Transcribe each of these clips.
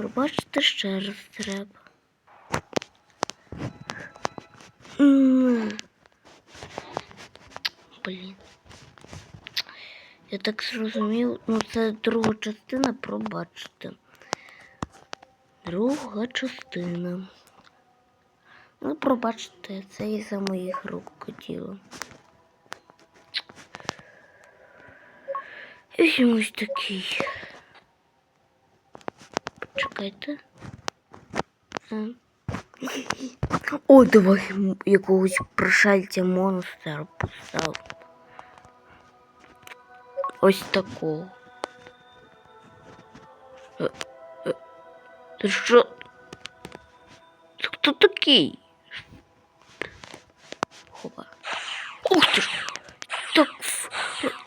Пробачити ще раз треба. Блін. Я так зрозумів, ну це друга частина, пробачте. Друга частина. Ну, пробачте, це із-за моїх рук діло. І ось такий. Почекайте. Е. О, давай якогось пришельця монстра постав. Ось такого. Ти що? Це хто такий? Хопа. Ух ти ж! Так,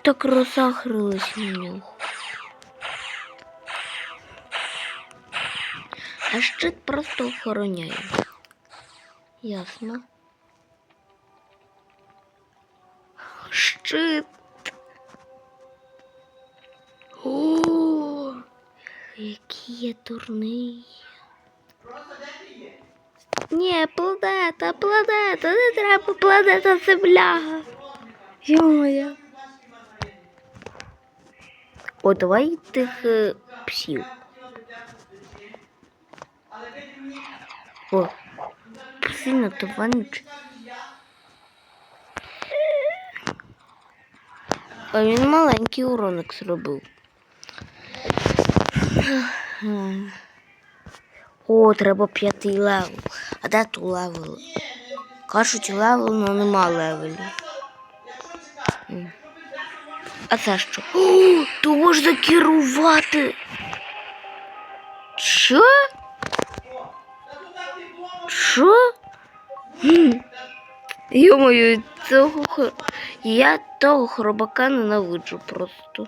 так розагрились на нього. А щит просто охороняє. Ясно. Щит. О, який я дурний. Ні, планета, планета, не треба планета Земля. Йо-моє. О, давай тих е, псів. О, сильно то вонючий. А він маленький уроник зробив. О, треба п'ятий левел. А де ту левел? Кажуть, левел, але нема левелів. А це що? О, то можна керувати. Що? Що? Хм. Йо-моє, цього хо- я того хробака ненавиджу просто.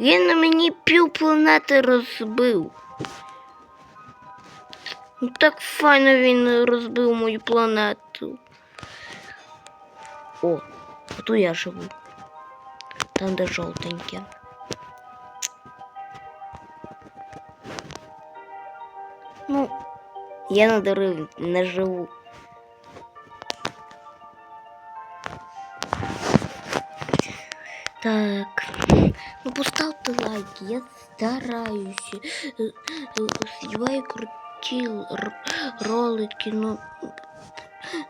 Він на мені пів планети розбив. Ну, Так файно він розбив мою планету. О, тут я живу. Там, де жовтеньке. Ну, я на дереві не живу. Так. Ну поставте лайк, я. Е, е, Знімаю ролики, ну,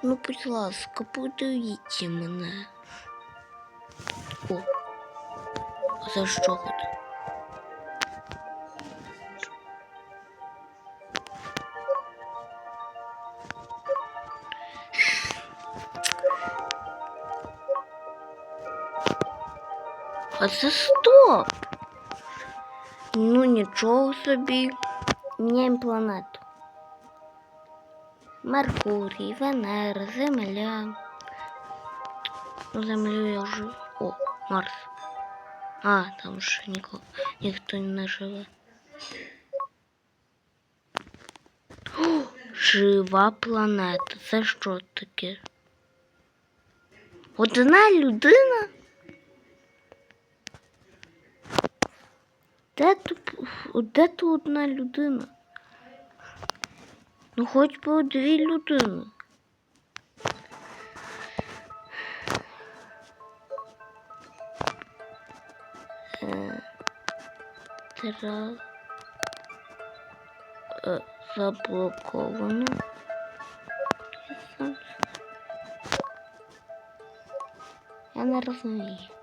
ну, будь ласка, подивіться мене. О, за що хоч? А це стоп. Ну нічого собі. Міняємо планету. Меркурій, Венера, Земля. Землю я вже. О, Марс. А, там ще ніко... ніхто не живе. О, жива планета. Це що таке? Одна людина? Де тут, де тут одна людина? Ну хоч би дві людини. Е, Тра... Е, заблоковано. Я не розумію.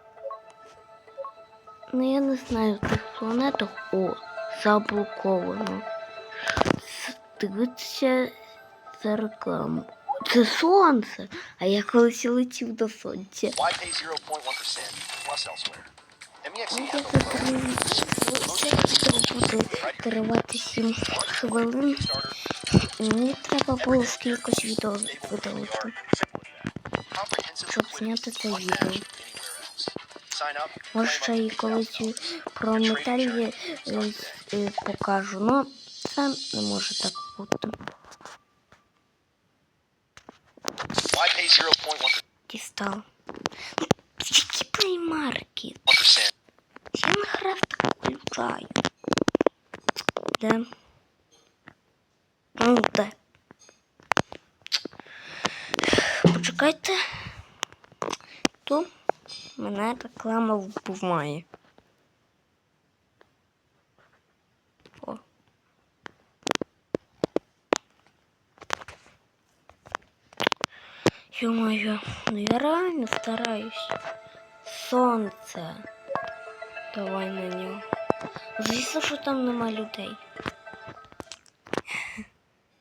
Ну, я не знаю, в тих планетах о, заблоковано. Дивіться за рекламу. Це сонце. А я колись летів до сонця. Why pay 0.1% plus elsewhere? MEXC has я. Це буде тривати 7 хвилин. І мені треба було скількось відео видалити, щоб зняти це відео. Може, ще і колись про металії е, е, покажу. Ну, це не може так бути. Why pay 0.1%? Дістав. Які плеймарки? 1%. Я на хрест так включаю. Де? Ну, де? Почекайте. То Мене реклама вбиває. О. Ё-моё, ну я реально стараюсь. Сонце. Давай на нього. Звісно, що там нема людей.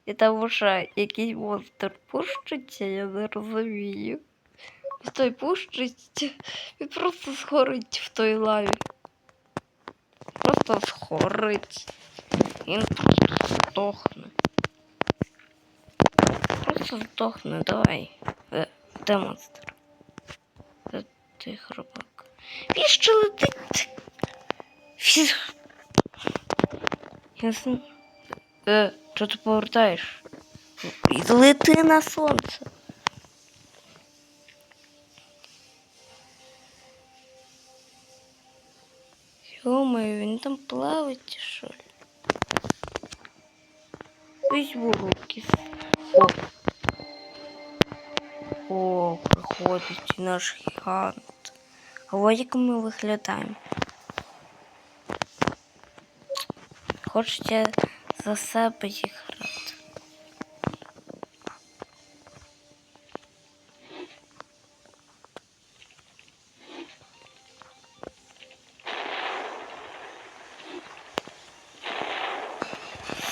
І тому що якийсь монстр пущиться, я не розумію. І той пущить, він просто схорить в той лаві. Просто схорить. Він просто здохне. Просто здохне, давай. Е, Де монстр? Де ти хробак? Він ще летить. Фіг. Ясно. Е, що ти повертаєш? Лети на сонце. Ё-моё, він там плавать чи що? ли? Візьму руки. О. О, приходить наш гігант. А ось як ми виглядаємо. Хочете за себе зіграти.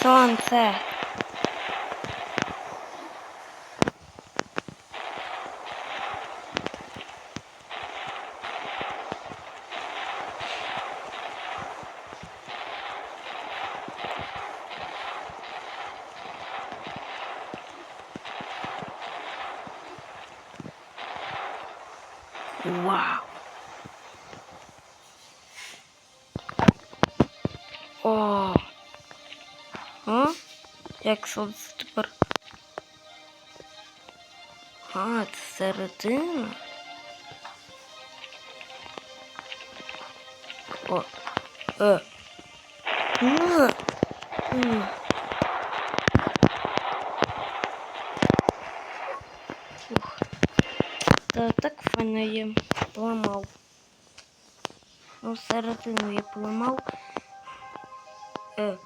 Сонце. Вау. О. А? Як сонце тепер? А, це середина. О. Е. Ух. Та так файно я поламав. Ну, середину я поламав. Е.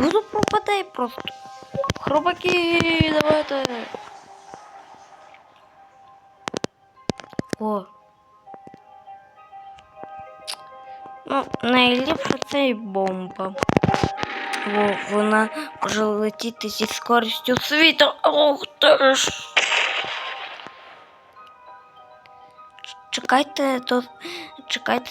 Та воно пропадає просто. Хробаки, давайте. О. Ну, найліпше це бомба. Бо вона може летіти зі скорістю світу. Ох ти ж. Чекайте, то чекайте,